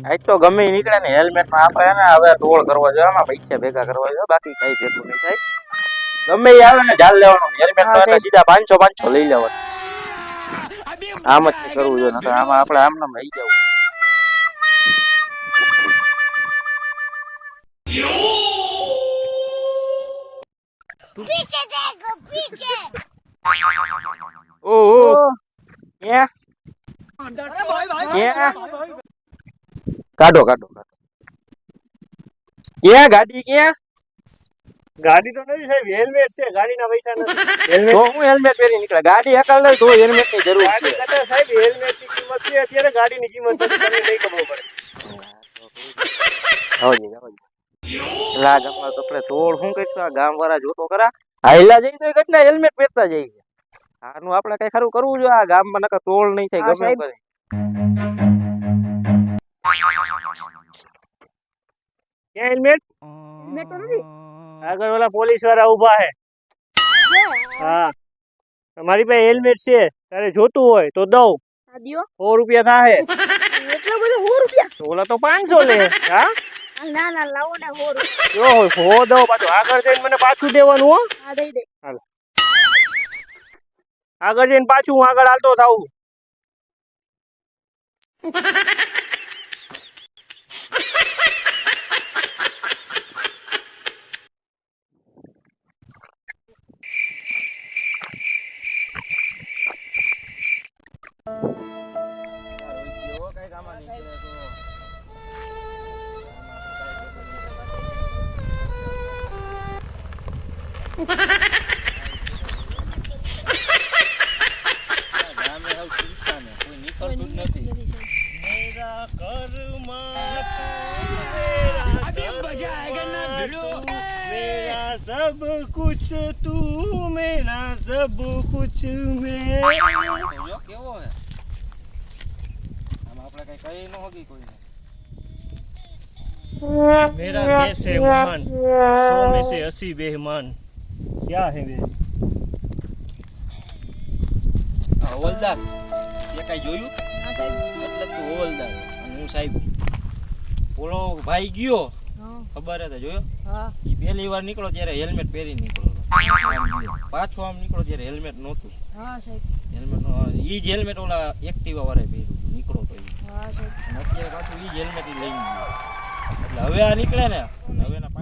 આજ તો ગમે નીકળે ને હેલ્મેટમાં આપણે ને હવે ટોળ કરવો જોઈએ આમાં પૈસા ભેગા કરવા જોઈએ બાકી કઈ ભેગું નહીં થાય. ગમે એ આવે ને ઝાલ લેવાનું હેલ્મેટ તો સીધા પાંચસો પાંચસો લઈ લેવાનું. આમ જ કરવું જોઈએ નકર આમાં આપણે આમ નામ રહી જવું. ઓ ઓ. ક્યાં ક્યાં કાઢો કાઢો કાઢો. ક્યાં ગાડી ક્યાં? ગાડી તો નથી સાહેબ હેલ્મેટ છે ગાડીના પૈસા નથી. તો હું હેલ્મેટ પહેરી નીકળે ગાડી એકલ તો હેલ્મેટની જરૂર છે. કરતા સાહેબ હેલ્મેટની કિંમત છે અત્યારે ગાડીની કિંમત નથી તમને નહીં ખબર પડે. જાઓ જી, ગામમાં તો આપણે તોડ શું કરીશું? આ ગામ વાળા જોતો કરા હાઈલા જઈ તો એ ઘટના હેલ્મેટ પહેરતા જઈ આનું આપણે કઈ ખરું કરવું જોઈએ આ ગામમાં નકર તોડ નહીં થાય હા, ગમે કરે. ક્યાં હેલ્મેટ હેલ્મેટ તો નથી આગળ ઓલા પોલીસવાળા ઊભા છે હા તમારી પાસે હેલ્મેટ છે તારે જોતું હોય તો દઉં આ દ્યો સો રૂપિયા થાય એટલો બધો સો રૂપિયા તો ઓલા તો પાંચસો લે હા આ ના ના લાવો ને સો રૂપિયા જો હોય સો દઉં પાછું આગળ જઈને મને પાછું દેવાનું હો આ દઈ દે આગળ જઈને પાછું હું આગળ હાલતો થાઉં सब कुछ तू मेरा सब कुछ मैं કેવો હે આમાં આપણે કઈ કહી ન હોગી કોઈને मेरा देश है महान सौ में से अस्सी बेहमान ક્યાં હે વેશ હોવલદાર એ કાંઈ જોયું? એટલે તું હોવલદાર હું સાહેબ ઓલો ભાઈ ગયો. ખબર હતા જોયો? એ પહેલી વાર નીકળો ત્યારે હેલ્મેટ પહેરી નીકળો. પાછો આમ નીકળો ત્યારે હેલ્મેટ નહોતું. હેલ્મેટ ઈ જ હેલ્મેટ ઓલા એક્ટિવા વાળા પહેર્યું નીકળો તો અત્યારે પાછું ઈ જ હેલ્મેટ લઈને ગયો. એટલે હવે આ નીકળે ને.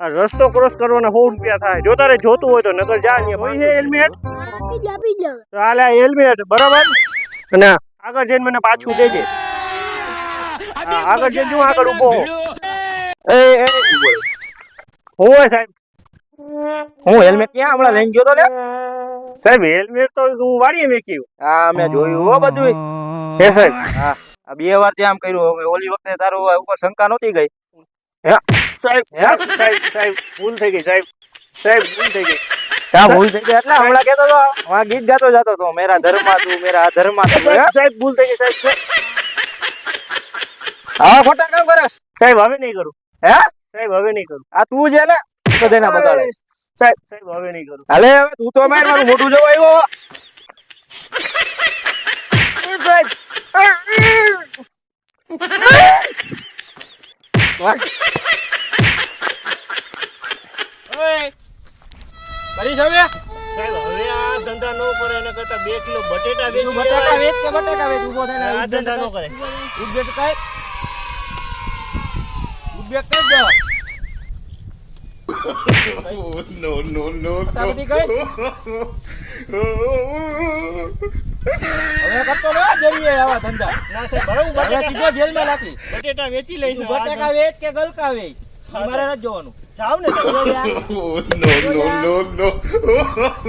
આ રસ્તો ક્રોસ કરવાના સો રૂપિયા થાય. જો તારે જોતું હોય તો નગર જા હેલ્મેટ? હાલે હેલ્મેટ બરાબર? અને આગળ જઈને મને પાછું દેજે. આગળ જઈને હું આગળ ઊભો એ એ હોય સાહેબ? હું હેલ્મેટ ક્યાં હમણાં લઈને ગયો તો લે સાહેબ હેલ્મેટ તો હું વાળીએ મેક્યું. હા મેં જોયું હો બધું એ સાહેબ. હા બે વાર ત્યાં કર્યું. ઓલી વખતે તારું ઉપર શંકા નહોતી ગઈ. સાહેબ સાહેબ સાહેબ ભૂલ થઈ ગઈ. સાહેબ સાહેબ ભૂલ થઈ ગઈ. ક્યાં ભૂલ થઈ ગઈ. એટલે હમણાં કહેતો તો આ ગીત ગાતો જતો તો મેરા ધર્મા તું મેરા અધર્મા તું. હે? સાહેબ ભૂલ થઈ ગઈ. સાહેબ સાહેબ ખોટા કામ કરસ સાહેબ હવે નહીં કરું. હે સાહેબ હવે નહીં કરું. આ તું છે ને બધાના બગાડે સાહેબ સાહેબ હવે નહીં કરું. હાલે હવે તું તો માર મારું મોઢું જોવા આવ્યો. સાહેબ કરી હવે હવે આ ધંધા ન કરે એના કરતા બે કિલો બટેટા તું બટાકા વેચ કે બટાકા વેચ? ઊભો થઈને આ ધંધા ન કરે. ઉદ્વેગ કઈ. ઉદ્યોગ કઈ દો no, no, no, પતાપતિ હવે કરતો ને જરીએ આવા ધંધા ના સાહેબ બરાબર બટેટા સીધો જેલમાં નાખી બટેટા વેચી લઈશું બટાકા વેચ કે ગલકા વેચ મારે નથી જોવાનું જાવ ને no.